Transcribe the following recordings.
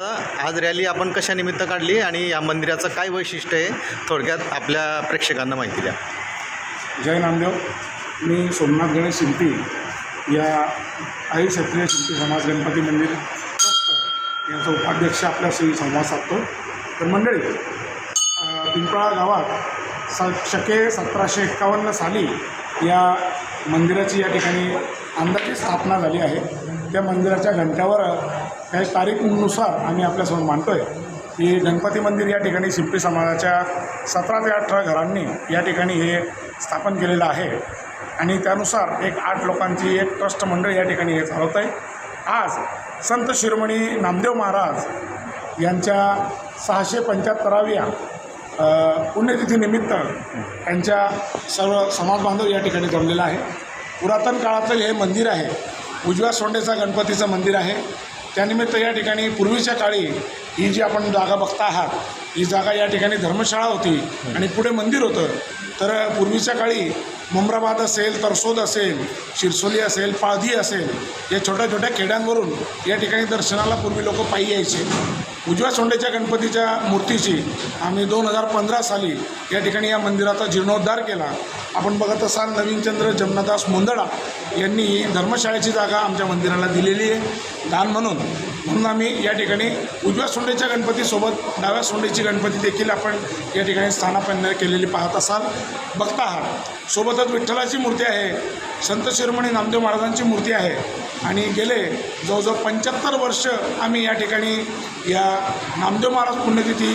आज रॅली आपण कशानिमित्त काढली आणि या मंदिराचं काय वैशिष्ट्य आहे थोडक्यात आपल्या प्रेक्षकांना माहिती द्या. जय नामदेव. मी सोमनाथ गणेश शिंपी या आई क्षत्रिय शिंपी समाज गणपती मंदिर ट्रस्ट यांचा उपाध्यक्ष आपल्याशी संवाद साधतो. तर मंडळी पिंपळा गावात स शके सतराशे एक्कावन्न साली या मंदिराची या ठिकाणी अंदाजी स्थापना झाली आहे. त्या मंदिराच्या घंट्यावर काही तारीखनुसार आम्ही आपल्यासमोर मांडतो आहे की गणपती मंदिर या ठिकाणी शिंपी समाजाच्या सतरा ते अठरा घरांनी या ठिकाणी हे स्थापन केलेलं आहे. आणि त्यानुसार एक आठ लोकांची एक ट्रस्ट मंडळ या ठिकाणी हे चालवत आहे आज संत शिरोमणी नामदेव महाराज यांच्या सहाशे पंच्याहत्तराव्या पुण्यतिथीनिमित्त त्यांच्या सर्व समाजबांधव या ठिकाणी जमलेला आहे. पुरातन काळातलं हे मंदिर आहे उजव्या सोंडेचा गणपतीचं मंदिर आहे. त्यानिमित्त या ठिकाणी पूर्वीच्या काळी ही जी आपण जागा बघता आहात ही जागा या ठिकाणी धर्मशाळा होती आणि पुढे मंदिर होतं. तर पूर्वीच्या काळी मुमराबाद असेल तरसोद असेल शिरसोली असेल पाधी असेल या छोट्या छोट्या खेड्यांवरून या ठिकाणी दर्शनाला पूर्वी लोक पायी यायचे. उजव्या सोंडेच्या गणपतीच्या मूर्तीची आम्ही दोन हजार पंधरा साली या ठिकाणी या मंदिराचा जीर्णोद्धार केला. आपण बघत असाल नवीनचंद्र जमनादास मुंदडा यांनी ही धर्मशाळेची जागा आमच्या मंदिराला दिलेली आहे. दान म्हणून. म्हणून आम्ही या ठिकाणी उजव्या सोंडेच्या गणपतीसोबत डाव्या सोंडेची गणपती देखील आपण या ठिकाणी स्थानापन्न केलेली पाहत असाल. बघता आहात. सोबत सोबतच विठ्ठलाची मूर्ती आहे संत शिरोमणी नामदेव महाराजांची मूर्ती आहे. आणि गेले जवळजवळ पंच्याहत्तर वर्ष आम्ही या ठिकाणी या नामदेव महाराज पुण्यतिथी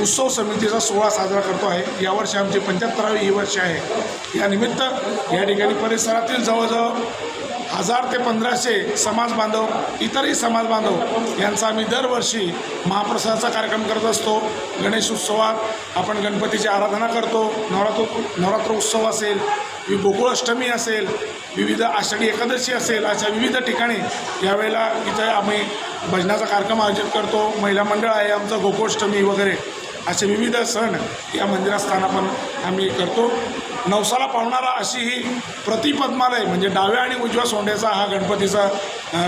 उत्सव समितीचा सोहळा साजरा करतो आहे. यावर्षी आमची पंच्याहत्तरावी ही वर्ष आहे. या निमित्त या ठिकाणी परिसरातील जवळजवळ हजार ते पंधराशे समाज बांधव इतरही समाज बांधव यांचा आम्ही दरवर्षी महाप्रसादाचा कार्यक्रम करत असतो. गणेश उत्सवात आपण गणपतीची आराधना करतो. नवरात्र नवरात्र उत्सव असेल वि असेल विविध आषाढी एकादशी असेल अशा विविध ठिकाणी यावेळेला इथं आम्ही भजनाचा कार्यक्रम आयोजित करतो. महिला मंडळ आहे आमचं गोकुळाष्टमी वगैरे असे विविध सण या मंदिरात आपण आम्ही करतो. नवसाला पावणारा अशी ही प्रतिपद्मालय म्हणजे डाव्या आणि उजव्या सोंड्याचा हा गणपतीचा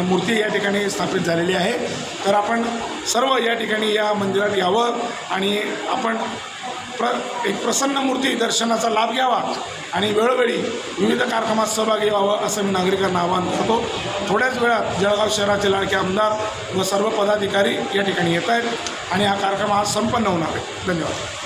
मूर्ती या ठिकाणी स्थापित झालेली आहे. तर आपण सर्व या ठिकाणी या मंदिरात यावं आणि आपण प्र एक प्रसन्न मूर्ती दर्शनाचा लाभ घ्यावा आणि वेळोवेळी विविध कार्यक्रमात सहभागी व्हावं असं मी नागरिकांना आवाहन करतो. थोड्याच वेळात जळगाव शहराचे लाडके आमदार व सर्व पदाधिकारी या ठिकाणी येत आहेत आणि हा कार्यक्रम आज संपन्न होणार आहे. धन्यवाद.